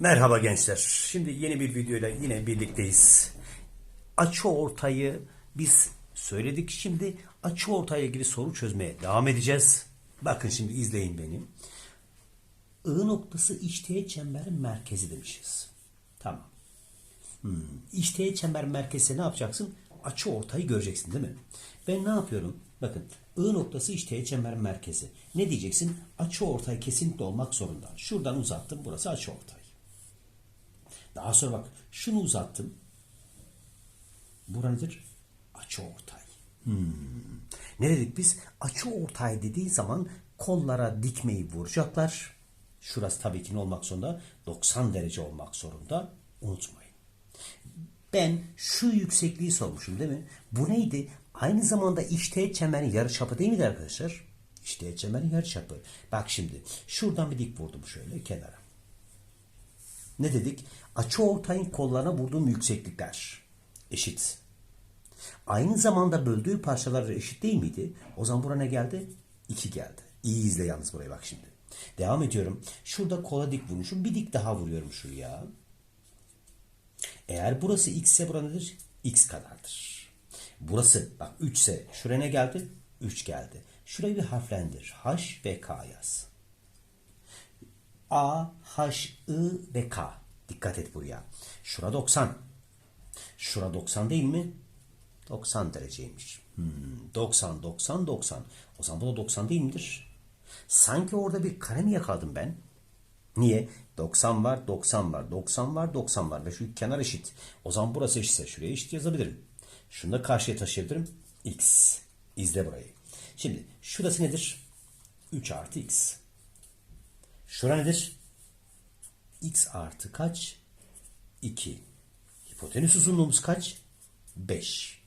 Merhaba gençler. Şimdi yeni bir videoyla yine birlikteyiz. Açı ortayı biz söyledik. Şimdi açı ortaya ilgili soru çözmeye devam edeceğiz. Bakın şimdi izleyin beni. I noktası içteğet çemberin merkezi demişiz. Tamam. Hmm. İçteğet çemberin merkezine ne yapacaksın? Açı ortayı göreceksin değil mi? Ben ne yapıyorum? Bakın I noktası içteğet çemberin merkezi. Ne diyeceksin? Açı ortay kesinlikle olmak zorunda. Şuradan uzattım. Burası açı ortay. Daha sonra bak şunu uzattım. Bu nedir? Açı ortay. Hmm. Ne dedik biz? Açı ortay dediği zaman kollara dikmeyi vuracaklar. Şurası tabii ki ne olmak zorunda? 90 derece olmak zorunda. Unutmayın. Ben şu yüksekliği sormuşum değil mi? Bu neydi? Aynı zamanda işteğet çemberin yarıçapı değil miydi arkadaşlar? İşteğet çemberin yarıçapı. Bak şimdi şuradan bir dik vurdum şöyle kenara. Ne dedik? Açı ortayın kollarına vurduğum yükseklikler eşit. Aynı zamanda böldüğü parçalar eşit değil miydi? O zaman buraya ne geldi? 2 geldi. İyi izle yalnız burayı bak şimdi. Devam ediyorum. Şurada kola dik vurmuşum. Bir dik daha vuruyorum şuraya. Eğer burası x ise bura nedir? x kadardır. Burası bak 3 ise şuraya ne geldi? 3 geldi. Şurayı bir harflendir. H ve K yaz. A, H, I ve K. Dikkat et buraya. Şura 90. Şura 90 değil mi? 90 dereceymiş. Hmm, 90, 90, 90. O zaman bu da 90 değil midir? Sanki orada bir kare mi yakaladım ben? Niye? 90 var, 90 var, 90 var, 90 var ve şu kenar eşit. O zaman burası eşitse şuraya eşit yazabilirim. Şunu da karşıya taşıyabilirim. X. İzle burayı. Şimdi şurası nedir? 3 artı x. Şura nedir? X artı kaç? 2. Hipotenüs uzunluğumuz kaç? 5.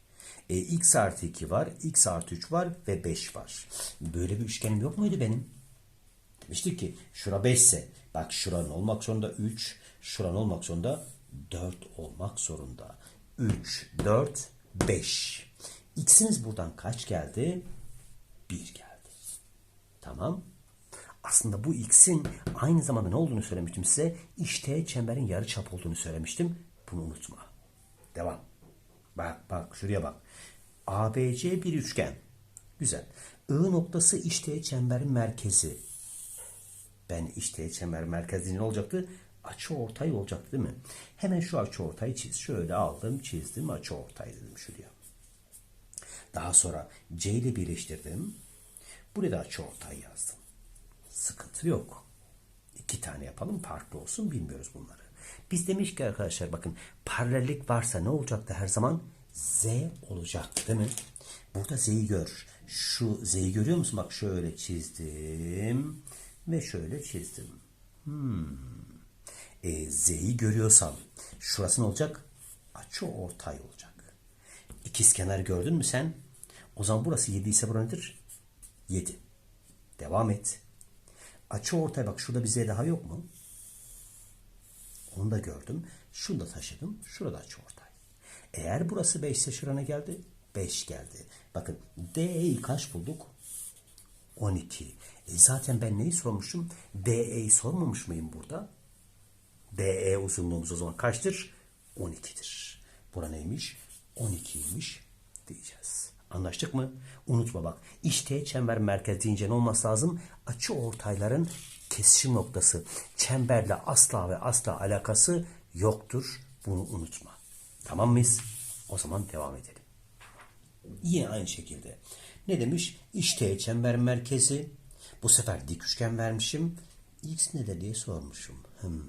E, x artı 2 var, x artı 3 var ve 5 var. Böyle bir üçgenim yok muydu benim? Demiştik ki şura 5 ise bak şuranın olmak zorunda 3, şuranın olmak zorunda 4 olmak zorunda. 3, 4, 5. X'imiz buradan kaç geldi? 1 geldi. Tamam. Aslında bu x'in aynı zamanda ne olduğunu söylemiştim size. İşte çemberin yarı çap olduğunu söylemiştim. Bunu unutma. Devam. Bak bak şuraya bak. ABC bir üçgen. Güzel. I noktası işte çemberin merkezi. Ben işte çember merkezi ne olacaktı? Açı ortay olacaktı değil mi? Hemen şu açı ortayı çiz. Şöyle aldım çizdim açı ortay dedim şuraya. Daha sonra C ile birleştirdim. Buraya da açı ortay yazdım. Sıkıntı yok. İki tane yapalım farklı olsun bilmiyoruz bunları. Biz demiş ki arkadaşlar bakın paralellik varsa ne olacaktı her zaman? Z olacak değil mi? Burada Z'yi gör. Şu Z'yi görüyor musun? Bak şöyle çizdim ve şöyle çizdim. Hmm. E, Z'yi görüyorsam şurası ne olacak? Açı ortay olacak. İkizkenar gördün mü sen? O zaman burası 7 ise burası nedir? 7. Devam et. Açı ortay bak şurada bir Z daha yok mu? Onu da gördüm. Şunu da taşıdım. Şurada açı ortay. Eğer burası 5 ise şurana geldi. 5 geldi. Bakın DE'yi kaç bulduk? 12. E zaten ben neyi sormuşum? DE'yi sormamış mıyım burada? DE uzunluğumuz o zaman kaçtır? 12'dir. Bura neymiş? 12'ymiş diyeceğiz. Anlaştık mı? Unutma bak. İşte çember merkez deyince ne olması lazım? Açı ortayların kesişim noktası. Çemberle asla ve asla alakası yoktur. Bunu unutma. Tamam mıyız? O zaman devam edelim. Yine aynı şekilde. Ne demiş? İşte çember merkezi. Bu sefer dik üçgen vermişim. X ne diye sormuşum. Hmm.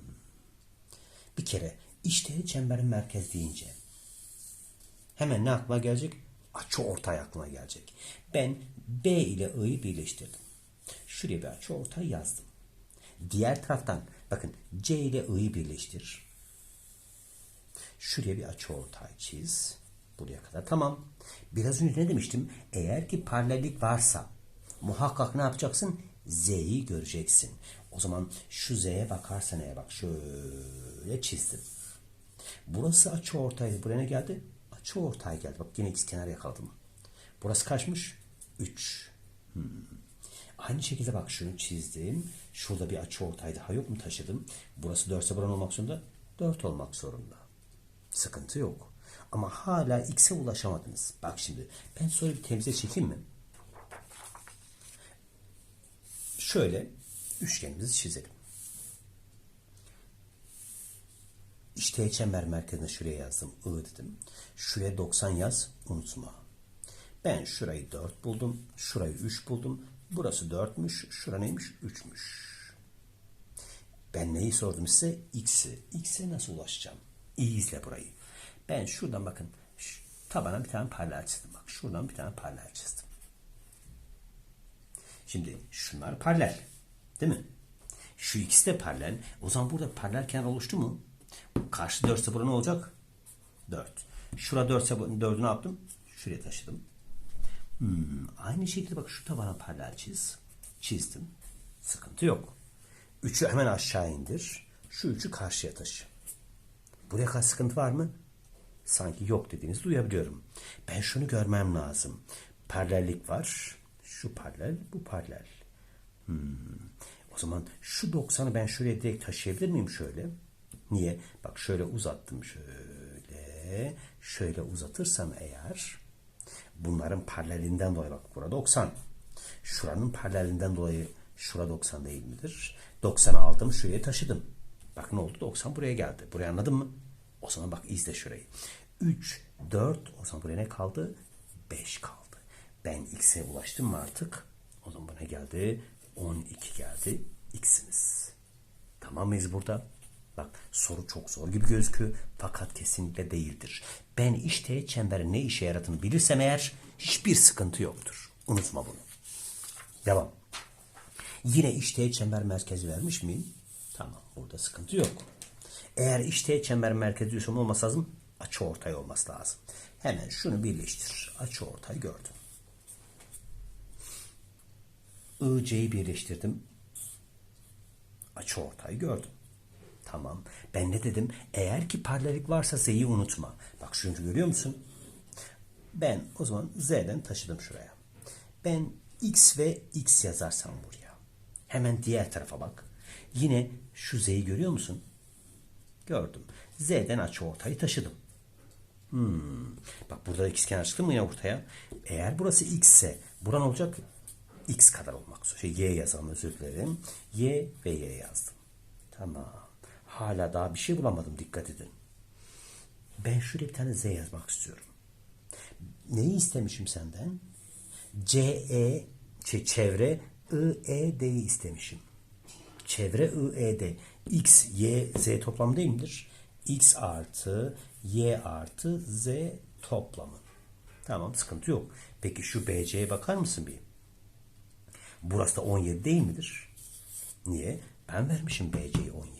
Bir kere işte çemberin merkez deyince hemen ne aklıma gelecek? Açı ortay aklıma gelecek. Ben B ile I'yi birleştirdim. Şuraya bir açı ortay yazdım. Diğer taraftan bakın C ile I'yi birleştir. Şuraya bir açı ortay çiz. Buraya kadar tamam. Biraz önce ne demiştim? Eğer ki paralellik varsa muhakkak ne yapacaksın? Z'yi göreceksin. O zaman şu Z'ye bakarsan eğer bak şöyle çizdim. Burası açı ortaydı. Buraya ne geldi? Açı ortay geldi. Bak yine ikizkenar yakaladım. Burası kaçmış? 3. Hmm. Aynı şekilde bak şunu çizdim. Şurada bir açı ortay daha yok mu taşıdım. Burası 4 ise buranın olmak zorunda. 4 olmak zorunda. Sıkıntı yok. Ama hala x'e ulaşamadınız. Bak şimdi ben soruyu bir temize çekeyim mi? Şöyle üçgenimizi çizelim. İşte çember merkezine şuraya yazdım. I dedim. Şuraya 90 yaz. Unutma. Ben şurayı 4 buldum. Şurayı 3 buldum. Burası 4'müş. Şura neymiş? 3'müş. Ben neyi sordum size? X'i. X'e nasıl ulaşacağım? İyi izle burayı. Ben şuradan bakın. Şu, tabana bir tane paralel çizdim. Bak şuradan bir tane paralel çizdim. Şimdi şunlar paralel. Değil mi? Şu ikisi de paralel. O zaman burada paralel kenar oluştu mu? Karşı 4 ise burada ne olacak? 4. Şura 4 ise 4'ü ne yaptım? Şuraya taşıdım. Hmm, aynı şekilde bak şu tabana paralel çiz. Çizdim. Sıkıntı yok. 3'ü hemen aşağı indir. Şu 3'ü karşıya taşı. Buraya kadar sıkıntı var mı? Sanki yok dediğinizi duyabiliyorum. Ben şunu görmem lazım. Paralellik var. Şu paralel, bu paralel. Hmm. O zaman şu 90'ı ben şuraya direkt taşıyabilir miyim şöyle? Niye? Bak şöyle uzattım şöyle. Şöyle uzatırsam eğer bunların paralelinden dolayı bak burada 90. Şuranın paralelinden dolayı şura 90 değil midir? 90'ı aldım şuraya taşıdım. Bak ne oldu? 90 buraya geldi. Burayı anladın mı? O zaman bak izle şurayı. 3, 4 o zaman buraya ne kaldı? 5 kaldı. Ben x'e ulaştım mı artık? O zaman bu ne geldi? 12 geldi. x'imiz. Tamam mıyız burada? Bak soru çok zor gibi gözüküyor fakat kesinlikle değildir. Ben işte çemberin ne işe yaradığını bilirsem eğer hiçbir sıkıntı yoktur. Unutma bunu. Devam. Yine işte çember merkezi vermiş miyim? Tamam burada sıkıntı yok. Eğer işte çember merkezi diyorsam olması lazım. Açı ortay olması lazım. Hemen şunu birleştir. Açı ortay gördüm. IC'yi birleştirdim. Açı ortay gördüm. Tamam. Ben ne dedim? Eğer ki paralellik varsa Z'yi unutma. Bak şunu görüyor musun? Ben o zaman Z'den taşıdım şuraya. Ben X ve X yazarsam buraya. Hemen diğer tarafa bak. Yine şu Z'yi görüyor musun? Gördüm. Z'den açı ortayı taşıdım. Hmm. Bak burada x kenar çıktı mı yine ortaya? Eğer burası x ise buran olacak x kadar olmak zorunda. Şey, y yazalım özür dilerim. Y ve y yazdım. Tamam. Hala daha bir şey bulamadım dikkat edin. Ben şuraya bir tane z yazmak istiyorum. Neyi istemişim senden? C, E, şey, çevre I, E, D'yi istemişim. Çevre I, E, D. X, Y, Z toplamı değil midir? X artı Y artı Z toplamı. Tamam sıkıntı yok. Peki şu BC'ye bakar mısın bir? Burası da 17 değil midir? Niye? Ben vermişim BC'yi 17.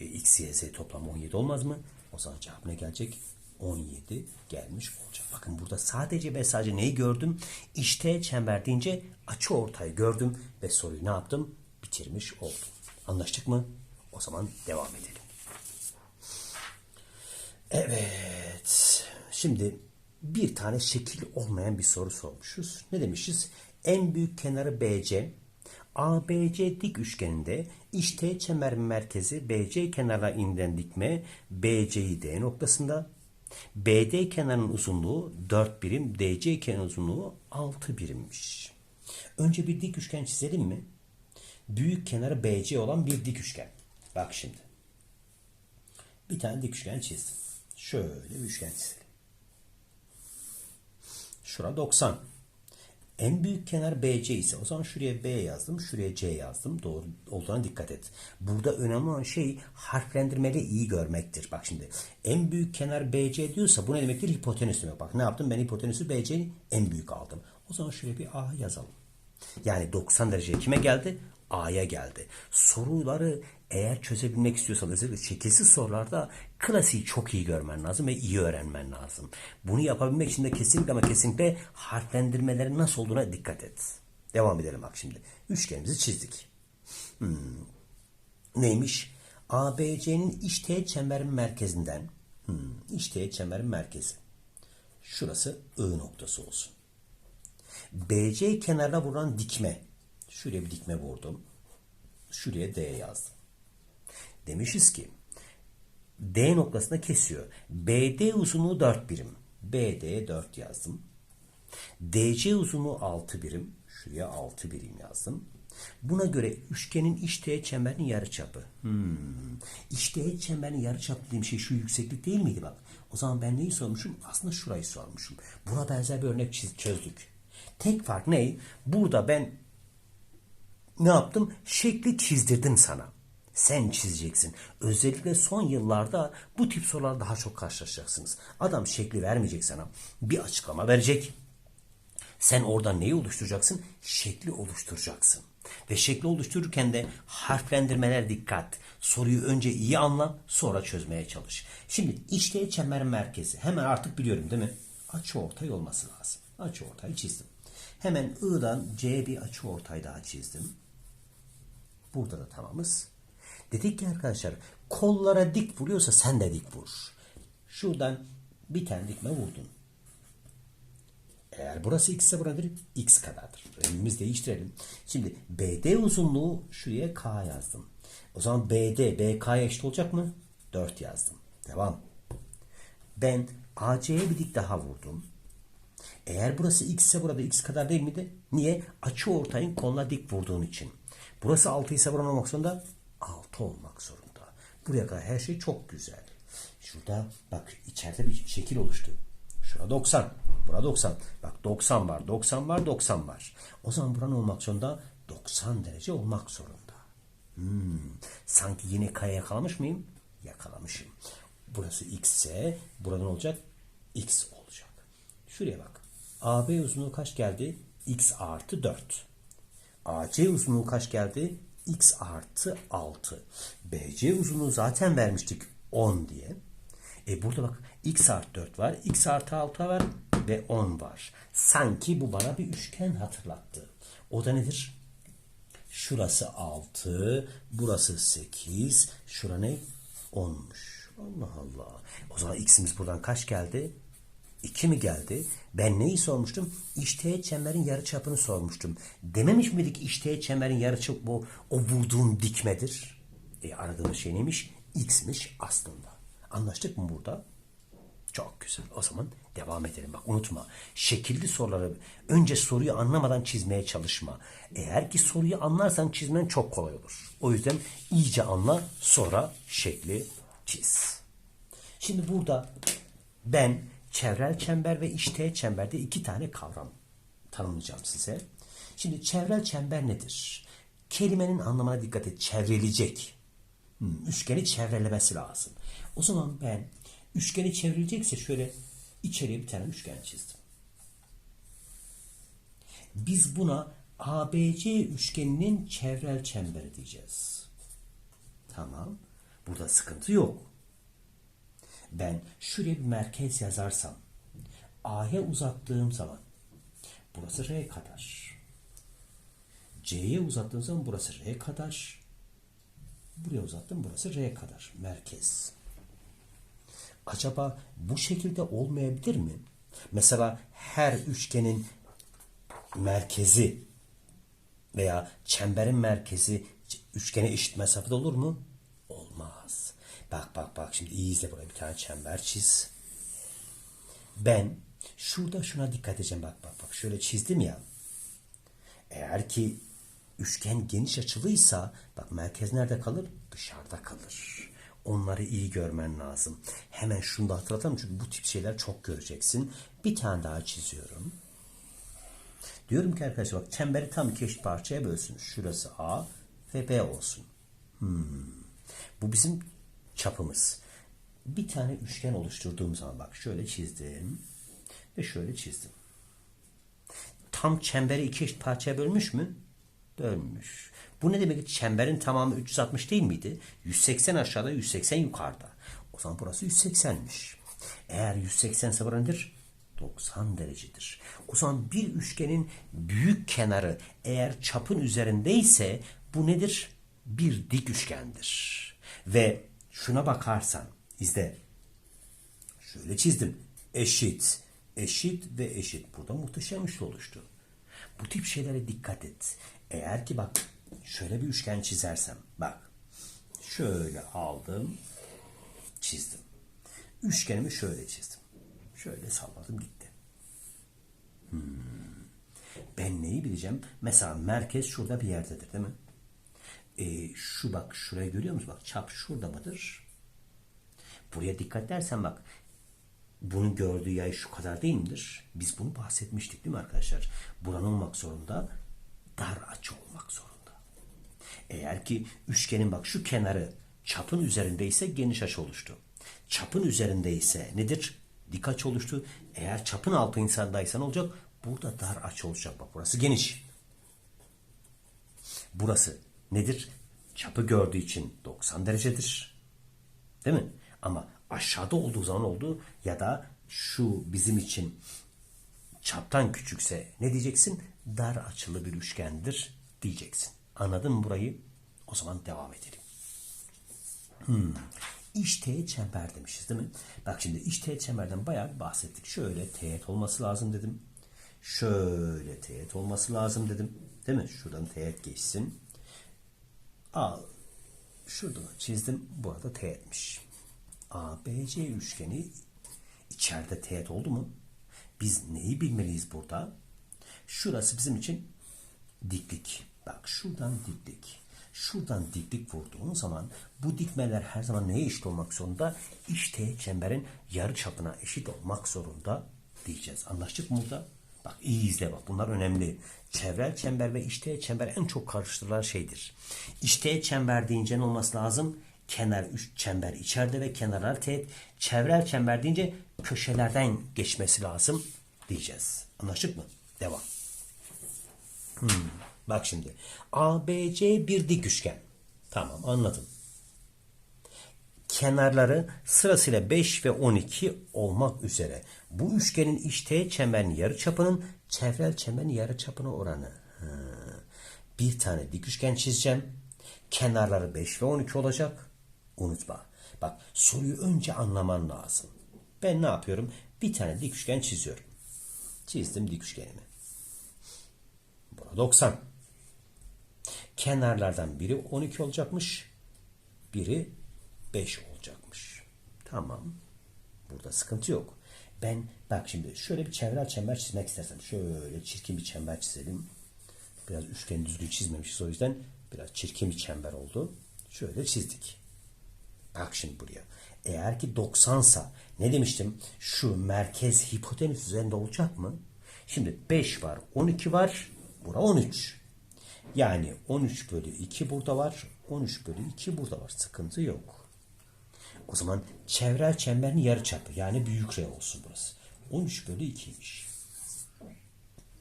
E, X, Y, Z toplamı 17 olmaz mı? O zaman cevap ne gelecek? 17 gelmiş olacak. Bakın burada sadece ve sadece neyi gördüm? İşte çember deyince açı ortayı gördüm ve soruyu ne yaptım? Bitirmiş oldum. Anlaştık mı? O zaman devam edelim. Evet. Şimdi bir tane şekil olmayan bir soru sormuşuz. Ne demişiz? En büyük kenarı BC, ABC dik üçgeninde işte çember merkezi BC kenarına inilen dikme BC'yi D noktasında BD kenarının uzunluğu 4 birim, DC kenarının uzunluğu 6 birimmiş. Önce bir dik üçgen çizelim mi? Büyük kenarı BC olan bir dik üçgen. Bak şimdi. Bir tane dik üçgen çizdim. Şöyle bir üçgen çizelim. Şura 90. En büyük kenar BC ise o zaman şuraya B yazdım, şuraya C yazdım. Doğru olduğuna dikkat et. Burada önemli olan şey harflendirmeli iyi görmektir. Bak şimdi en büyük kenar BC diyorsa bu ne demektir? Hipotenüs demek. Bak ne yaptım? Ben hipotenüsü BC'nin en büyük aldım. O zaman şuraya bir A yazalım. Yani 90 derece kime geldi? A'ya geldi. Soruları eğer çözebilmek istiyorsan özellikle şekilsiz sorularda klasiği çok iyi görmen lazım ve iyi öğrenmen lazım. Bunu yapabilmek için de kesinlikle ama kesinlikle harflendirmelerin nasıl olduğuna dikkat et. Devam edelim bak şimdi. Üçgenimizi çizdik. Hmm. Neymiş? ABC'nin iç teğet çemberin merkezinden hmm. iç teğet çemberin merkezi. Şurası I noktası olsun. BC kenarına vuran dikme. Şuraya bir dikme vurdum. Şuraya D yazdım. Demişiz ki D noktasında kesiyor. BD uzunluğu 4 birim. BD 4 yazdım. DC uzunluğu 6 birim. Şuraya 6 birim yazdım. Buna göre üçgenin iç teğet çemberinin yarıçapı. Hmm. İç teğet çemberinin yarıçapı dediğim şey şu yükseklik değil miydi bak? O zaman ben neyi sormuşum? Aslında şurayı sormuşum. Buna benzer bir örnek çözdük. Tek fark ne? Burada ben ne yaptım? Şekli çizdirdim sana. Sen çizeceksin. Özellikle son yıllarda bu tip sorular daha çok karşılaşacaksınız. Adam şekli vermeyecek sana. Bir açıklama verecek. Sen orada neyi oluşturacaksın? Şekli oluşturacaksın. Ve şekli oluştururken de harflendirmeler dikkat. Soruyu önce iyi anla, sonra çözmeye çalış. Şimdi işte çember merkezi. Hemen artık biliyorum değil mi? Açı ortay olması lazım. Açı ortayı çizdim. Hemen I'dan C bir açı ortay daha çizdim. Burada da tamamız. Dedik ki arkadaşlar kollara dik vuruyorsa sen de dik vur. Şuradan bir tane dikme vurdun. Eğer burası x ise buradır x kadardır. Önümüz değiştirelim. Şimdi BD uzunluğu şuraya k yazdım. O zaman BD BK'ya eşit olacak mı? 4 yazdım. Devam. Ben AC'ye bir dik daha vurdum. Eğer burası x ise burada x kadar değil miydi? Niye? Açı ortayın koluna dik vurduğun için. Burası 6 ise buranın olmak zorunda 6 olmak zorunda. Buraya kadar her şey çok güzel. Şurada bak içeride bir şekil oluştu. Şurada 90. Burada 90. Bak 90 var, 90 var, 90 var. O zaman buranın olmak zorunda 90 derece olmak zorunda. Hmm, sanki yine kaya yakalamış mıyım? Yakalamışım. Burası x ise buradan olacak x olacak. Şuraya bak. AB uzunluğu kaç geldi? x artı 4. AC uzunluğu kaç geldi? X artı 6. BC uzunluğu zaten vermiştik 10 diye. E burada bak X artı 4 var. X artı 6 var. Ve 10 var. Sanki bu bana bir üçgen hatırlattı. O da nedir? Şurası 6. Burası 8. Şura ne? 10'muş. Allah Allah. O zaman X'imiz buradan kaç geldi? 2 mi geldi? Ben neyi sormuştum? İşteğet çemberin yarıçapını sormuştum. Dememiş miydik işteğet çemberin yarıçapı bu o vurduğun dikmedir? E aradığımız şey neymiş? X'miş aslında. Anlaştık mı burada? Çok güzel. O zaman devam edelim. Bak unutma. Şekilli soruları önce soruyu anlamadan çizmeye çalışma. Eğer ki soruyu anlarsan çizmen çok kolay olur. O yüzden iyice anla sonra şekli çiz. Şimdi burada ben çevrel çember ve içteğet çemberde iki tane kavram tanımlayacağım size. Şimdi çevrel çember nedir? Kelimenin anlamına dikkat et. Çevrilecek. Hmm, üçgeni çevrelemesi lazım. O zaman ben üçgeni çevrilecekse şöyle içeriye bir tane üçgen çizdim. Biz buna ABC üçgeninin çevrel çemberi diyeceğiz. Tamam. Burada sıkıntı yok. Ben şuraya bir merkez yazarsam A'ya uzattığım zaman burası R kadar. C'ye uzattığım zaman burası R kadar. Buraya uzattım burası R kadar. Merkez. Acaba bu şekilde olmayabilir mi? Mesela her üçgenin merkezi veya çemberin merkezi üçgene eşit mesafede olur mu? Olmaz. Bak bak bak şimdi iyi izle buraya bir tane çember çiz. Ben şurada şuna dikkat edeceğim bak bak bak şöyle çizdim ya. Eğer ki üçgen geniş açılıysa bak merkez nerede kalır? Dışarıda kalır. Onları iyi görmen lazım. Hemen şunu da hatırlatalım çünkü bu tip şeyler çok göreceksin. Bir tane daha çiziyorum. Diyorum ki arkadaşlar bak çemberi tam iki eşit parçaya bölsün. Şurası A ve B olsun. Hmm. Bu bizim çapımız. Bir tane üçgen oluşturduğum zaman bak şöyle çizdim ve şöyle çizdim. Tam çemberi iki eşit parçaya bölmüş mü? Bölmüş. Bu ne demek? Çemberin tamamı 360 değil miydi? 180 aşağıda 180 yukarıda. O zaman burası 180'miş. Eğer 180 ise nedir? 90 derecedir. O zaman bir üçgenin büyük kenarı eğer çapın üzerindeyse bu nedir? Bir dik üçgendir. Ve şuna bakarsan izle. Şöyle çizdim. Eşit, eşit ve eşit. Burada muhteşem üçlü oluştu. Bu tip şeylere dikkat et. Eğer ki bak şöyle bir üçgen çizersem bak şöyle aldım çizdim. Üçgenimi şöyle çizdim. Şöyle salladım gitti. Hmm. Ben neyi bileceğim? Mesela merkez şurada bir yerdedir değil mi? Ee, şu bak şurayı görüyor musun? Bak çap şurada mıdır? Buraya dikkat dersen bak bunun gördüğü yay şu kadar değil midir? Biz bunu bahsetmiştik değil mi arkadaşlar? Buran olmak zorunda, dar açı olmak zorunda. Eğer ki üçgenin bak şu kenarı çapın üzerindeyse geniş açı oluştu. Çapın üzerindeyse nedir? Dik açı oluştu. Eğer çapın altı insandaysa ne olacak? Burada dar açı olacak. Bak burası geniş. Burası nedir? Çapı gördüğü için 90 derecedir. Değil mi? Ama aşağıda olduğu zaman oldu ya da şu bizim için çaptan küçükse ne diyeceksin? Dar açılı bir üçgendir diyeceksin. Anladın mı burayı? O zaman devam edelim. Hmm. İç teğet çember demişiz değil mi? Bak şimdi iç teğet çemberden bayağı bahsettik. Şöyle teğet olması lazım dedim. Şöyle teğet olması lazım dedim. Değil mi? Şuradan teğet geçsin. Al. Şurada çizdim. Bu arada teğetmiş. ABC üçgeni içeride teğet oldu mu? Biz neyi bilmeliyiz burada? Şurası bizim için diklik. Bak şuradan diklik. Şuradan diklik vurduğun zaman bu dikmeler her zaman neye eşit olmak zorunda? İşte çemberin yarı çapına eşit olmak zorunda diyeceğiz. Anlaştık mı burada? Bak iyi izle bak bunlar önemli. Çevrel çember ve işteğet çember en çok karıştırılan şeydir. İşteğet çember deyince ne olması lazım? Kenar üç çember içeride ve kenarlar teğet. Çevrel çember deyince köşelerden geçmesi lazım diyeceğiz. Anlaştık mı? Devam. Hmm. Bak şimdi. ABC bir dik üçgen. Tamam anladım. Kenarları sırasıyla 5 ve 12 olmak üzere. Bu üçgenin içteğet çemberin yarıçapının çevrel çemberin yarıçapına oranı. Bir tane dik üçgen çizeceğim. Kenarları 5 ve 12 olacak. Unutma. Bak soruyu önce anlaman lazım. Ben ne yapıyorum? Bir tane dik üçgen çiziyorum. Çizdim dik üçgenimi. Bura 90. Kenarlardan biri 12 olacakmış. Biri 5 olacakmış. Tamam. Burada sıkıntı yok. Ben bak şimdi şöyle bir çevrel çember çizmek istersem şöyle çirkin bir çember çizelim. Biraz üçgeni düzgün çizmemişiz o yüzden biraz çirkin bir çember oldu. Şöyle çizdik. Bak şimdi buraya. Eğer ki 90 sa ne demiştim? Şu merkez hipotenüs üzerinde olacak mı? Şimdi 5 var, 12 var. Bura 13. Yani 13 bölü 2 burada var. 13 bölü 2 burada var. Sıkıntı yok. O zaman çevrel çemberin yarıçapı yani büyük R olsun burası. 13 bölü 2'ymiş.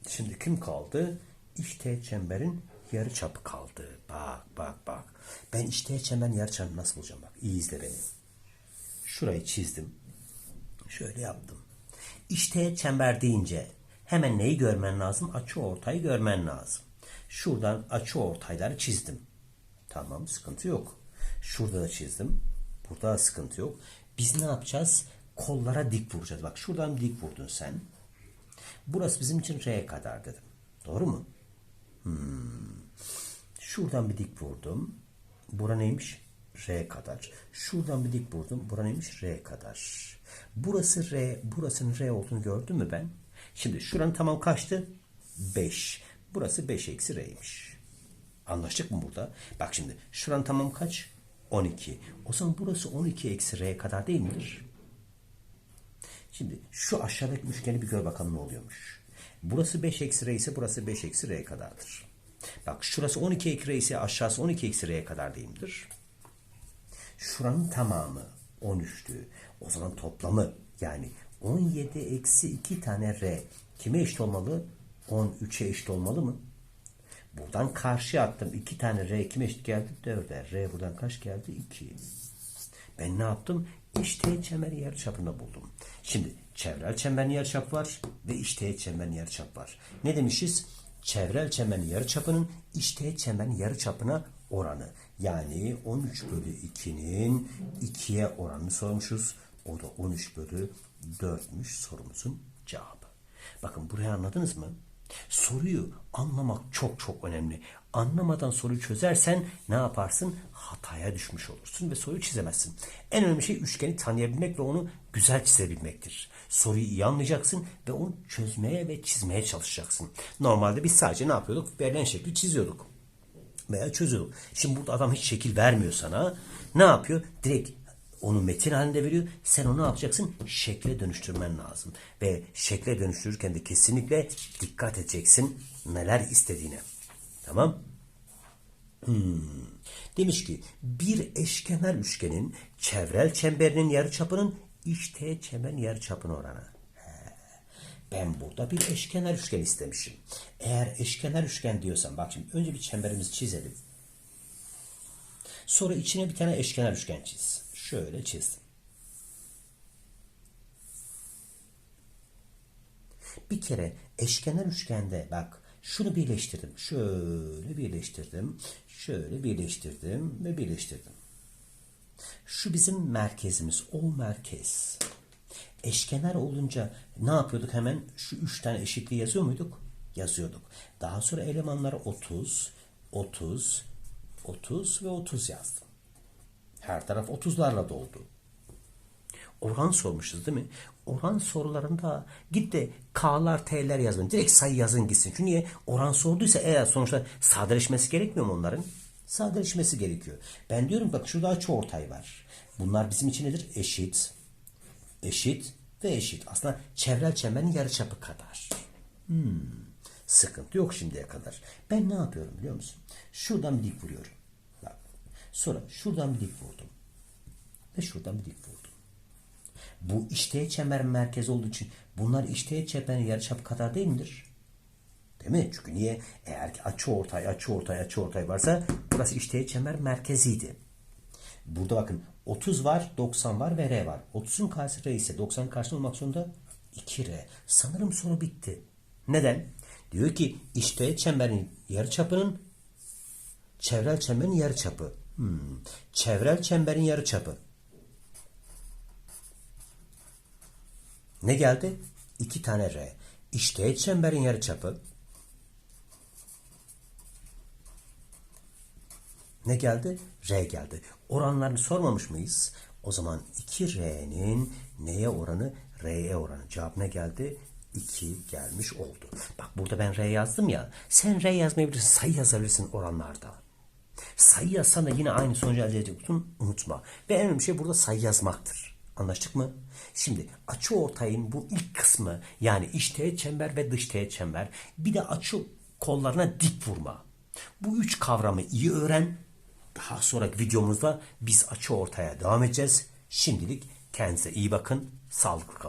Şimdi kim kaldı? İşte çemberin yarıçapı kaldı. Bak bak bak. Ben işte çemberin yarıçapını nasıl bulacağım bak. İyi izle beni. Şurayı çizdim. Şöyle yaptım. İşte çember deyince hemen neyi görmen lazım? Açı ortayı görmen lazım. Şuradan açı ortayları çizdim. Tamam sıkıntı yok. Şurada da çizdim. Burada da sıkıntı yok. Biz ne yapacağız? Kollara dik vuracağız. Bak şuradan dik vurdun sen. Burası bizim için R'ye kadar dedim. Doğru mu? Hmm. Şuradan bir dik vurdum. Bura neymiş? R kadar. Şuradan bir dik vurdum. Bura neymiş? R kadar. Burası R, burasının R olduğunu gördün mü ben? Şimdi şuranın tamam kaçtı? 5. Burası 5 eksi R'ymiş. Anlaştık mı burada? Bak şimdi şuranın tamam kaç? 12. O zaman burası 12 eksi R kadar değil midir? Şimdi şu aşağıdaki üçgeni bir gör bakalım ne oluyormuş. Burası 5 eksi R ise burası 5 eksi R kadardır. Bak şurası 12 eksi R ise aşağısı 12 eksi R kadar değil midir? Şuranın tamamı 13'tü. O zaman toplamı yani 17 eksi 2 tane R kime eşit olmalı? 13'e eşit olmalı mı? Buradan karşıya attım. 2 tane R kime eşit geldi? 4'e. R buradan kaç geldi? 2. Ben ne yaptım? İşte çemberin yarıçapını buldum. Şimdi çevrel çemberin yarıçapı var ve işteğet çemberin yarıçapı var. Ne demişiz? Çevrel çemberin yarıçapının işteğet çemberin yarıçapına oranı. Yani 13 bölü 2'nin 2'ye oranını sormuşuz. O da 13 bölü 4'müş sorumuzun cevabı. Bakın burayı anladınız mı? Soruyu anlamak çok çok önemli. Anlamadan soruyu çözersen ne yaparsın? Hataya düşmüş olursun ve soruyu çizemezsin. En önemli şey üçgeni tanıyabilmek ve onu güzel çizebilmektir. Soruyu iyi anlayacaksın ve onu çözmeye ve çizmeye çalışacaksın. Normalde biz sadece ne yapıyorduk? Verilen şekli çiziyorduk veya çözüyorduk. Şimdi burada adam hiç şekil vermiyor sana. Ne yapıyor? Direkt onu metin halinde veriyor. Sen onu ne yapacaksın? Şekle dönüştürmen lazım. Ve şekle dönüştürürken de kesinlikle dikkat edeceksin neler istediğine. Tamam? Hmm. Demiş ki bir eşkenar üçgenin çevrel çemberinin yarıçapının iç çemberin yarıçapına oranı. Ben burada bir eşkenar üçgen istemişim. Eğer eşkenar üçgen diyorsan bak şimdi önce bir çemberimizi çizelim. Sonra içine bir tane eşkenar üçgen çiz. Şöyle çizdim. Bir kere eşkenar üçgende bak şunu birleştirdim. Şöyle birleştirdim. Şöyle birleştirdim ve birleştirdim. Şu bizim merkezimiz. O merkez. Eşkenar olunca ne yapıyorduk hemen? Şu üç tane eşitliği yazıyor muyduk? Yazıyorduk. Daha sonra elemanları 30, 30, 30 ve 30 yazdım. Her taraf 30'larla doldu. Oran sormuşuz değil mi? Oran sorularında git de K'lar T'ler yazın. Direkt sayı yazın gitsin. Çünkü niye? Oran sorduysa eğer sonuçta sadeleşmesi gerekmiyor mu onların? Sadeleşmesi gerekiyor. Ben diyorum bak şurada açı ortay var. Bunlar bizim için nedir? Eşit, eşit ve eşit. Aslında çevrel çemberin yarıçapı kadar. Hmm, sıkıntı yok şimdiye kadar. Ben ne yapıyorum biliyor musun? Şuradan bir dik vuruyorum. Sonra şuradan bir dik vurdum. Ve şuradan bir dik vurdum. Bu işteğet çemberin merkezi olduğu için bunlar işteğet çemberin yarıçapı kadar değil midir? Değil mi? Çünkü niye? Eğer ki açı ortay, açı ortay, açı ortay varsa burası işteğet çember merkeziydi. Burada bakın 30 var, 90 var ve R var. 30'un karşısı R ise 90'ın karşısında olmak zorunda 2R. Sanırım soru bitti. Neden? Diyor ki işteğet çemberin yarıçapının çevrel çemberin yarıçapı. Hmm. Çevrel çemberin yarıçapı. Ne geldi? 2 tane R. İşteğet çemberin yarıçapı. Ne geldi? R geldi. Oranlarını sormamış mıyız? O zaman 2R'nin neye oranı? R'ye oranı. Cevap ne geldi? 2 gelmiş oldu. Bak burada ben R yazdım ya. Sen R yazmayabilirsin. Sayı yazabilirsin oranlarda. Sayı yazsan yine aynı sonucu elde edeceksin. Unutma. Ve en önemli şey burada sayı yazmaktır. Anlaştık mı? Şimdi açı ortayın bu ilk kısmı yani iç teğet çember ve dış teğet çember bir de açı kollarına dik vurma. Bu üç kavramı iyi öğren. Daha sonraki videomuzda biz açı ortaya devam edeceğiz. Şimdilik kendinize iyi bakın. Sağlıklı kalın.